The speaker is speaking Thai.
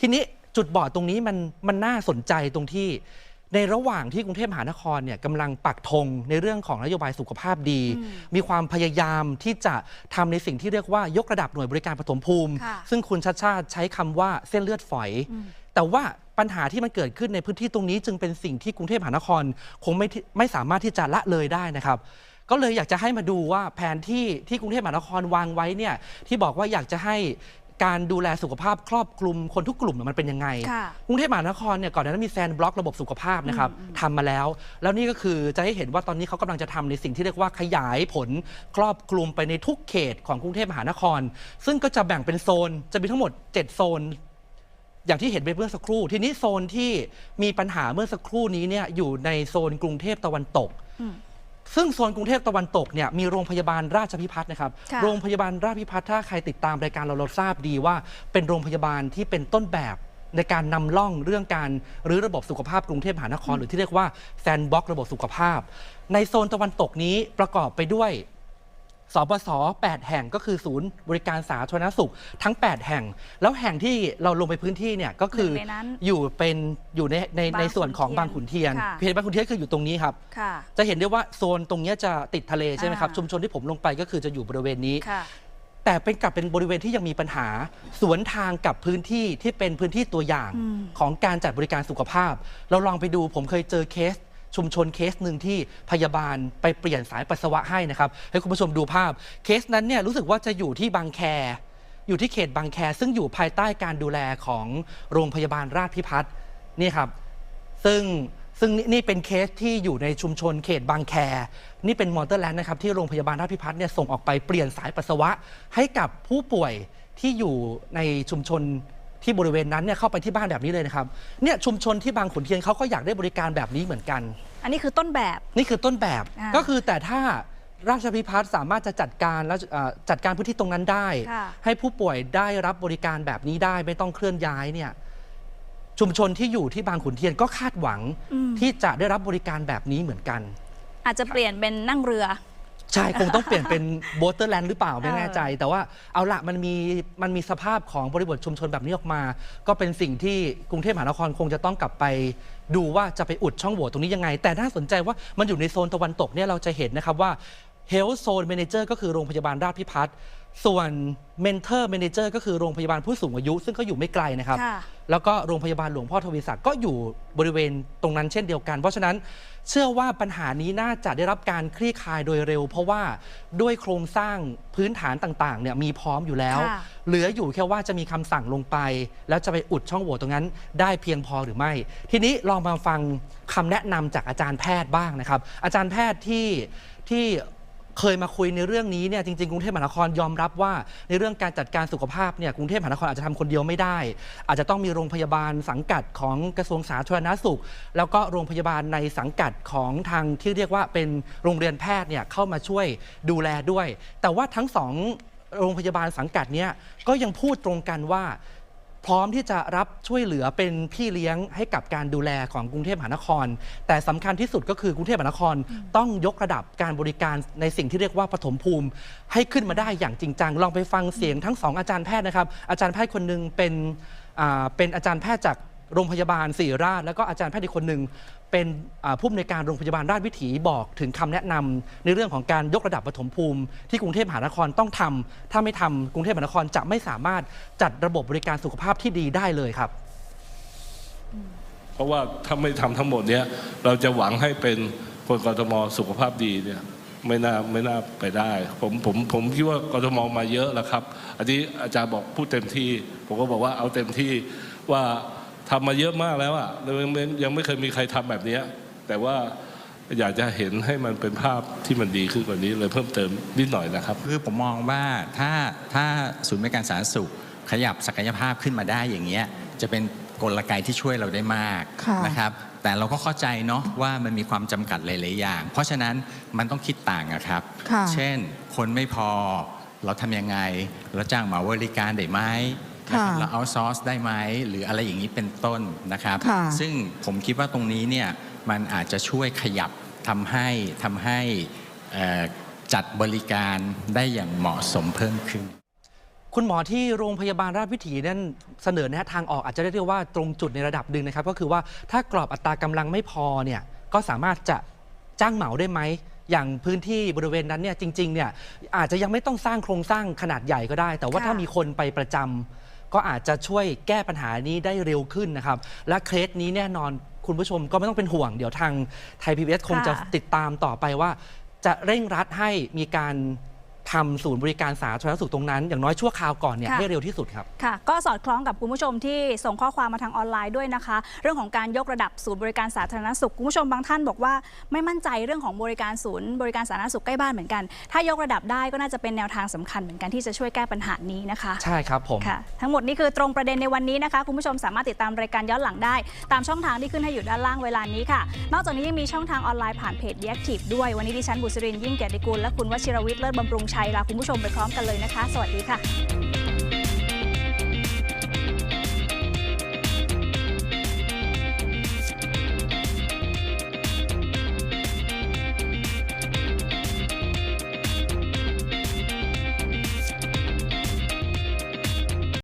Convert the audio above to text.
ทีนี้จุดบอดตรงนี้มันมันน่าสนใจตรงที่ ในระหว่างที่กรุงเทพมหานครเนี่ยกำลังปักธงในเรื่องของนโยบายสุขภาพดีอืมมีความพยายามที่จะทำในสิ่งที่เรียกว่ายกระดับหน่วยบริการปฐมภูมิค่ะซึ่งคุณชัดชาติใช้คำว่าเส้นเลือดฝอยอืมแต่ว่าปัญหาที่มันเกิดขึ้นในพื้นที่ตรงนี้ จึงเป็นสิ่งที่กรุงเทพมหานครคงไม่ที่ไม่สามารถที่จะละเลยได้นะครับก็เลยอยากจะให้มาดูว่าแผนที่ที่กรุงเทพมหานครวางไว้เนี่ยที่บอกว่าอยากจะให้ การดูแลสุขภาพครอบคลุมคนทุกกลุ่มเนี่ยมันเป็นยังไงค่ะกรุงเทพมหานครเนี่ยก่อนหน้านั้นมีแซนบล็อกระบบสุขภาพนะครับอืมทำมาแล้ว แล้วนี่ก็คือจะให้เห็นว่าตอนนี้เขากำลังจะทำในสิ่งที่เรียกว่าขยายผลครอบคลุมไปในทุกเขตของกรุงเทพมหานคร ซึ่งก็จะแบ่งเป็นโซนจะมีทั้งหมด 7 โซนอย่างที่เห็นไปเมื่อสักครู่ ทีนี้โซนที่มีปัญหาเมื่อสักครู่นี้เนี่ยอยู่ในโซนกรุงเทพตะวันตกอืม ซึ่งโซนกรุงเทพตะวันตกเนี่ยมีโรงพยาบาลราชพิพัฒน์นะครับ ค่ะโรงพยาบาลราชพิพัฒน์ถ้าใครติดตามรายการเราเราทราบดีว่า เป็นโรงพยาบาลที่เป็นต้นแบบในการนำล่องเรื่องการรื้อระบบสุขภาพกรุงเทพมหานคร หรือที่เรียกว่าแซนบ็อกระบบสุขภาพ ในโซนตะวันตกนี้ประกอบไปด้วย สปส8 แห่งก็คือศูนย์บริการสาธารณสุขทั้ง 8 แห่ง แล้วแห่งที่เราลงไปพื้นที่เนี่ยก็คือหนึ่งในนั้นอยู่เป็นอยู่ในในในส่วนของบาบางงขุขุนนเทีเทียยนนค่ะเพจบางขุนเทียนคืออยู่ตรงนี้ครับ ค่ะจะเห็นได้ว่าโซนตรงเนี้ยจะติดทะเลใช่ไหมครับอ่า ชุมชนที่ผมลงไปก็คือจะอยู่บริเวณนี้ ค่ะ แต่เป็นกลับเป็นบริเวณที่ยังมีปัญหา สวนทางกับพื้นที่ที่เป็นพื้นที่ตัวอย่างอืม ของการจัดบริการสุขภาพ เราลองไปดูผมเคยเจอเคส ชุมชนเคสหนึ่งที่พยาบาลไปเปลี่ยนสายปัสสาวะให้นะครับให้คุณผู้ชมดูภาพเคสนั้นเนี่ยรู้สึกว่าจะอยู่ที่บางแค อยู่ที่เขตบางแค ซึ่งอยู่ภายใต้การดูแลของโรงพยาบาลราชพิพัฒน์นี่ครับ ซึ่งซึ่งนี่นี่เป็นเคสที่อยู่ในชุมชนเขตบางแค นี่เป็นมอเตอร์แลนด์นะครับที่โรงพยาบาลราชพิพัฒน์เนี่ยส่งออกไปเปลี่ยนสายปัสสาวะให้กับผู้ป่วยที่อยู่ในชุมชน ที่บริเวณนั้นเนี่ยเข้าไปที่บ้านแบบนี้เลยนะครับเนี่ยชุมชนที่บางขุนเทียนเขาก็อยากได้บริการแบบนี้เหมือนกัน อันนี้คือต้นแบบ นี่คือต้นแบบอ่าก็คือแต่ถ้าราชพิพัฒน์สามารถจะจัดการและเอ่อจัดการพื้นที่ตรงนั้นได้ ค่ะ ให้ผู้ป่วยได้รับบริการแบบนี้ได้ไม่ต้องเคลื่อนย้ายเนี่ยชุมชนที่อยู่ที่บางขุนเทียนก็คาดหวังอืมที่จะได้รับบริการแบบนี้เหมือนกัน อาจจะเปลี่ยนเป็นนั่งเรือ ใช่คงต้องเปลี่ยนเป็นโบเตอร์แลนด์หรือเปล่าไม่แน่ใจ แต่ว่าเอาละมันมีมันมีสภาพของบริบทชุมชนแบบนี้ออกมา ก็เป็นสิ่งที่กรุงเทพมหานครคงจะต้องกลับไป ดูว่าจะไปอุดช่องโหว่ตรงนี้ยังไง แต่น่าสนใจว่ามันอยู่ในโซนตะวันตกเนี่ยเราจะเห็นนะครับว่า Health Zone Manager ก็คือโรงพยาบาลราชพิพัฒน์ส่วน Mentor Manager ก็คือโรงพยาบาลผู้สูงอายุ ซึ่งก็อยู่ไม่ไกลนะครับ ค่ะแล้วก็โรงพยาบาลหลวงพ่อทวีศักดิ์ก็อยู่บริเวณตรงนั้นเช่นเดียวกัน เพราะฉะนั้นเชื่อว่าปัญหานี้น่าจะได้รับการคลี่คลายโดยเร็ว เพราะว่าด้วยโครงสร้างพื้นฐานต่างๆเนี่ยมีพร้อมอยู่แล้ว ค่ะ เหลืออยู่แค่ว่าจะมีคำสั่งลงไป แล้วจะไปอุดช่องโหว่ตรงนั้นได้เพียงพอหรือไม่ ทีนี้ลองมาฟังคำแนะนำจากอาจารย์แพทย์บ้างนะครับ อาจารย์แพทย์ที่ที่ เคยมาคุยในเรื่องนี้เนี่ยจริงๆกรุงเทพมหานครยอมรับว่า ในเรื่องการจัดการสุขภาพเนี่ยกรุงเทพมหานครอาจจะทำคนเดียวไม่ได้ อาจจะต้องมีโรงพยาบาลสังกัดของกระทรวงสาธารณสุข แล้วก็โรงพยาบาลในสังกัดของทางที่เรียกว่าเป็นโรงเรียนแพทย์เนี่ยเข้ามาช่วยดูแลด้วย แต่ว่าทั้งสองโรงพยาบาลสังกัดเนี้ยก็ยังพูดตรงกันว่า พร้อมที่จะรับช่วยเหลือเป็นพี่เลี้ยงให้กับการดูแลของกรุงเทพมหานคร แต่สำคัญที่สุดก็คือกรุงเทพมหานครต้องยกระดับการบริการในสิ่งที่เรียกว่าปฐมภูมิ ให้ขึ้นมาได้อย่างจริงจังลองไปฟังเสียงทั้งสองอาจารย์แพทย์นะครับอาจารย์แพทย์คนหนึ่งเป็นอ่าเป็นอาจารย์แพทย์จาก โรงพยาบาลศิริราช แล้วก็อาจารย์แพทย์อีกคนหนึ่งเป็นผู้อำนวยการโรงพยาบาลราชวิถีบอกถึงคำแนะนำในเรื่องของการยกระดับปฐมภูมิ ที่กรุงเทพมหานครต้องทำถ้าไม่ทำกรุงเทพมหานครจะไม่สามารถจัดระบบบริการสุขภาพที่ดีได้เลยครับ เพราะว่าถ้าไม่ทำทั้งหมดเนี้ยเราจะหวังให้เป็นคนกรทมสุขภาพดีเนี่ยไม่น่าไม่น่าไปได้ ผมผมผมคิดว่ากรทมมาเยอะแล้วครับ อันนี้อาจารย์บอกพูดเต็มที่ ผมก็บอกว่าเอาเต็มที่ว่า ทำมาเยอะมากแล้วอะแล้วยังไม่ยังไม่เคยมีใครทำแบบเนี้ยแต่ว่าอยากจะเห็นให้มันเป็นภาพที่มันดีขึ้นกว่านี้เลยเพิ่มเติมนิดหน่อยนะครับ คือผมมองว่าถ้าถ้าศูนย์บริการสาธารณสุข ขยับศักยภาพขึ้นมาได้อย่างเงี้ยจะเป็นกลไกที่ช่วยเราได้มากค่ะนะครับ แต่เราก็เข้าใจเนาะว่ามันมีความจำกัดหลายๆอย่าง เพราะฉะนั้นมันต้องคิดต่างอะครับค่ะเช่น คนไม่พอเราทำยังไงเราจ้างเหมาบริการได้ไหม นะครับค่ะเราเอาซอร์สได้ไหมหรืออะไรอย่างนี้เป็นต้นนะครับค่ะซึ่งผมคิดว่าตรงนี้เนี่ยมันอาจจะช่วยขยับทำให้ทำให้เอ่อจัดบริการได้อย่างเหมาะสมเพิ่มขึ้น คุณหมอที่โรงพยาบาลราชวิถีนั่นเสนอแนะทางออกอาจจะเรียกได้ว่าตรงจุดในระดับหนึ่งนะครับ ก็คือว่าถ้ากรอบอัตรากำลังไม่พอเนี่ยก็สามารถจะจ้างเหมาได้ไหมอย่างพื้นที่บริเวณนั้นเนี่ยจริงๆเนี่ยอาจจะยังไม่ต้องสร้างโครงสร้างขนาดใหญ่ก็ได้ แต่ว่าค่ะถ้ามีคนไปประจำ ก็อาจจะช่วยแก้ปัญหานี้ได้เร็วขึ้นนะครับ และเคสนี้แน่นอนคุณผู้ชมก็ไม่ต้องเป็นห่วงเดี๋ยวทางไทยพีบีคงจะติดตามต่อไปว่า จะเร่งรัดให้มีการ ทำศูนย์บริการสาธารณสุขตรงนั้น อย่างน้อยชั่วคราวก่อนเนี่ยค่ะให้เร็วที่สุดครับค่ะ ก็สอดคล้องกับคุณผู้ชมที่ส่งข้อความมาทางออนไลน์ด้วยนะคะ เรื่องของการยกระดับศูนย์บริการสาธารณสุขคุณผู้ชมบางท่านบอกว่าไม่มั่นใจเรื่องของบริการศูนย์บริการสาธารณสุขใกล้บ้านเหมือนกัน ถ้ายกระดับได้ก็น่าจะเป็นแนวทางสำคัญเหมือนกันที่จะช่วยแก้ปัญหานี้นะคะใช่ครับผมค่ะทั้งหมดนี้คือตรงประเด็นในวันนี้นะคะคุณผู้ชมสามารถติดตามรายการย้อนหลังได้ ตามช่องทางที่ขึ้นให้อยู่ด้านล่างเวลานี้ค่ะ นอกจากนี้ยังมีช่องทางออนไลน์ผ่านเพจ The Active ด้วยวันนี้ดิฉันบุษรินทร์ยิ่งเกียรติกุลและคุณวชิรวิทย์เลิศบำรุงชัยลาคุณผู้ชมไปพร้อมกันเลยนะคะ สวัสดีค่ะ